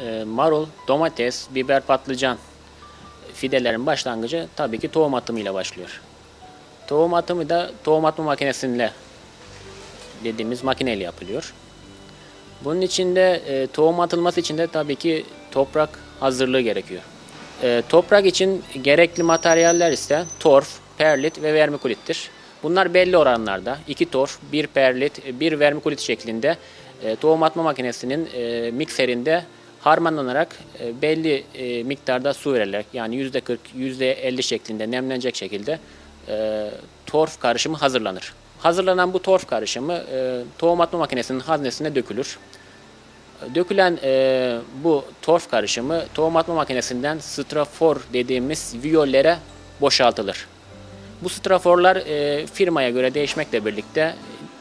e, marul, domates, biber, patlıcan fidelerin başlangıcı tabii ki tohum atımıyla başlıyor. Tohum atımı da tohum atma makinesiyle dediğimiz makineyle yapılıyor. Bunun için de e, tohum atılması için de tabii ki toprak hazırlığı gerekiyor. E, toprak için gerekli materyaller ise torf, perlit ve vermikulittir. Bunlar belli oranlarda 2 torf, 1 perlit, 1 vermikulit şeklinde e, tohum atma makinesinin e, mikserinde harmanlanarak e, belli e, miktarda su verilerek yani %40, %50 şeklinde nemlenecek şekilde e, torf karışımı hazırlanır. Hazırlanan bu torf karışımı tohum atma makinesinin haznesine dökülür. Dökülen bu torf karışımı tohum atma makinesinden strafor dediğimiz viyollere boşaltılır. Bu straforlar firmaya göre değişmekle birlikte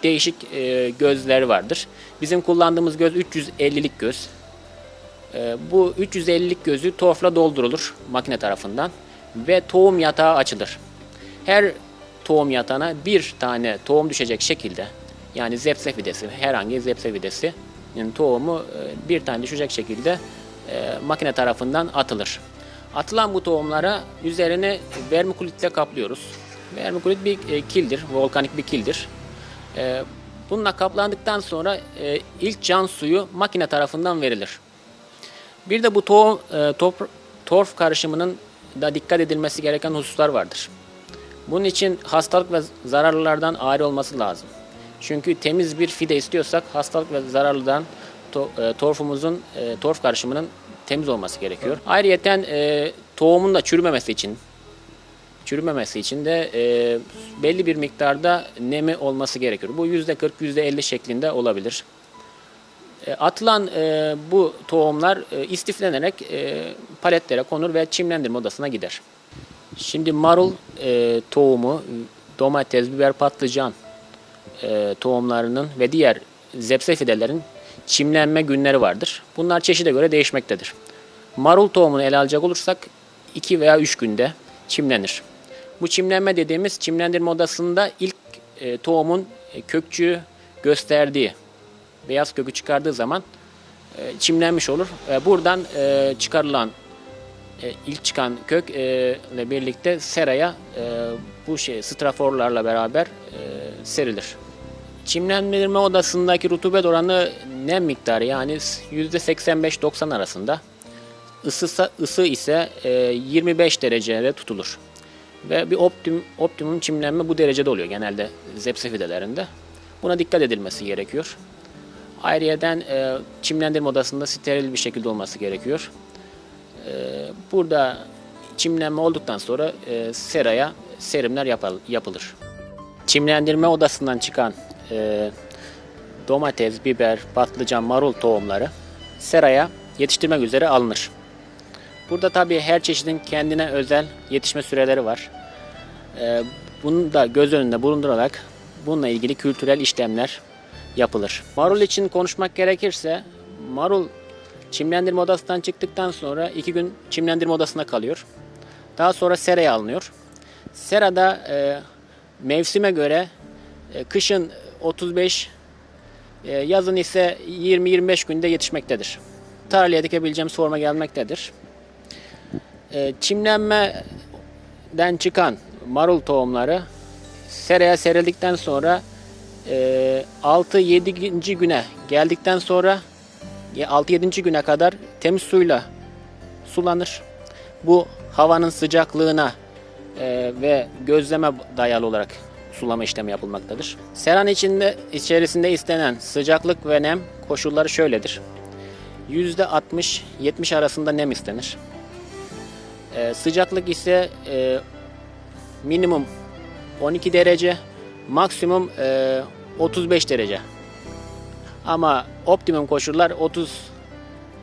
değişik e, gözleri vardır. Bizim kullandığımız göz 350'lik göz. E, bu 350'lik gözü torfla doldurulur makine tarafından ve tohum yatağı açılır. Her tohum yatağına bir tane tohum düşecek şekilde yani zepse fidesi, herhangi zepse fidesi tohumu e, bir tane düşecek şekilde e, makine tarafından atılır. Atılan bu tohumlara üzerine vermikulitle kaplıyoruz. Vermikulit bir e, kildir, volkanik bir kildir. Bununla kaplandıktan sonra ilk can suyu makine tarafından verilir. Bir de bu tohum, e, topr- torf karışımının da dikkat edilmesi gereken hususlar vardır. Bunun için hastalık ve zararlılardan ayrı olması lazım. Çünkü temiz bir fide istiyorsak hastalık ve zararlıdan to- e, torfumuzun, e, torf karışımının temiz olması gerekiyor. Ayrıyeten e, tohumun da çürümemesi için çürümemesi için de e, belli bir miktarda nemi olması gerekiyor. Bu %40, %50 şeklinde olabilir. E, Atılan e, bu tohumlar e, istiflenerek e, paletlere konur ve çimlendirme odasına gider. Şimdi marul e, tohumu, domates, biber, patlıcan e, tohumlarının ve diğer zepse fidelerin çimlenme günleri vardır. Bunlar çeşide göre değişmektedir. Marul tohumunu ele alacak olursak 2 veya 3 günde çimlenir. Bu çimlenme dediğimiz çimlendirme odasında ilk e, tohumun e, kökçüğü gösterdiği beyaz kökü çıkardığı zaman e, çimlenmiş olur. E, buradan e, çıkarılan ilk çıkan kök ile birlikte seraya bu şey straforlarla beraber serilir. Çimlendirme odasındaki rutubet oranı nem miktarı yani %85-90 arasında. Isısa, ısı ise e, 25 derecede tutulur. Ve bir optim, optimum çimlenme bu derecede oluyor genelde zepse fidelerinde. Buna dikkat edilmesi gerekiyor. Ayrıyeten e, çimlendirme odasında steril bir şekilde olması gerekiyor. E, burada çimlenme olduktan sonra e, seraya serimler yapal- yapılır. Çimlendirme odasından çıkan e, domates, biber, patlıcan, marul tohumları seraya yetiştirmek üzere alınır. Burada tabii her çeşidin kendine özel yetişme süreleri var. E, bunu da göz önünde bulundurarak bununla ilgili kültürel işlemler yapılır. Marul için konuşmak gerekirse marul çimlendirme odasından çıktıktan sonra iki gün çimlendirme odasında kalıyor. Daha sonra seraya alınıyor. Serada e, mevsime göre e, kışın 35, e, yazın ise 20-25 günde yetişmektedir. Tarlaya dikebileceğimiz forma gelmektedir. E, çimlenmeden çıkan marul tohumları seraya serildikten sonra e, 6-7. güne geldikten sonra 6-7. güne kadar temiz suyla sulanır. Bu havanın sıcaklığına e, ve gözleme dayalı olarak sulama işlemi yapılmaktadır. Seran içinde içerisinde istenen sıcaklık ve nem koşulları şöyledir. %60-70 arasında nem istenir. E, sıcaklık ise e, minimum 12 derece, maksimum e, 35 derece. Ama optimum koşullar 30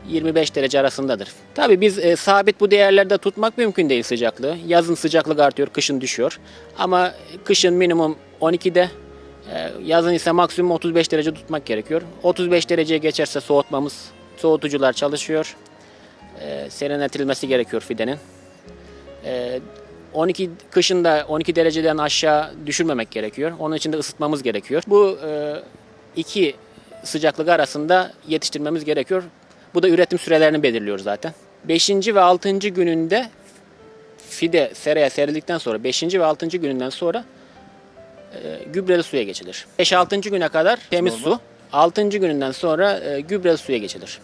25 derece arasındadır. Tabii biz e, sabit bu değerlerde tutmak mümkün değil sıcaklığı. Yazın sıcaklık artıyor, kışın düşüyor. Ama kışın minimum 12'de, e, yazın ise maksimum 35 derece tutmak gerekiyor. 35 dereceye geçerse soğutmamız, soğutucular çalışıyor. E, serinletilmesi gerekiyor fidenin. E, 12 kışın da 12 dereceden aşağı düşürmemek gerekiyor. Onun için de ısıtmamız gerekiyor. Bu e, iki sıcaklık arasında yetiştirmemiz gerekiyor. Bu da üretim sürelerini belirliyor zaten. 5. ve 6. gününde fide seraya serildikten sonra 5. ve 6. gününden sonra e, gübreli suya geçilir. 5-6. güne kadar temiz su, 6. gününden sonra e, gübreli suya geçilir.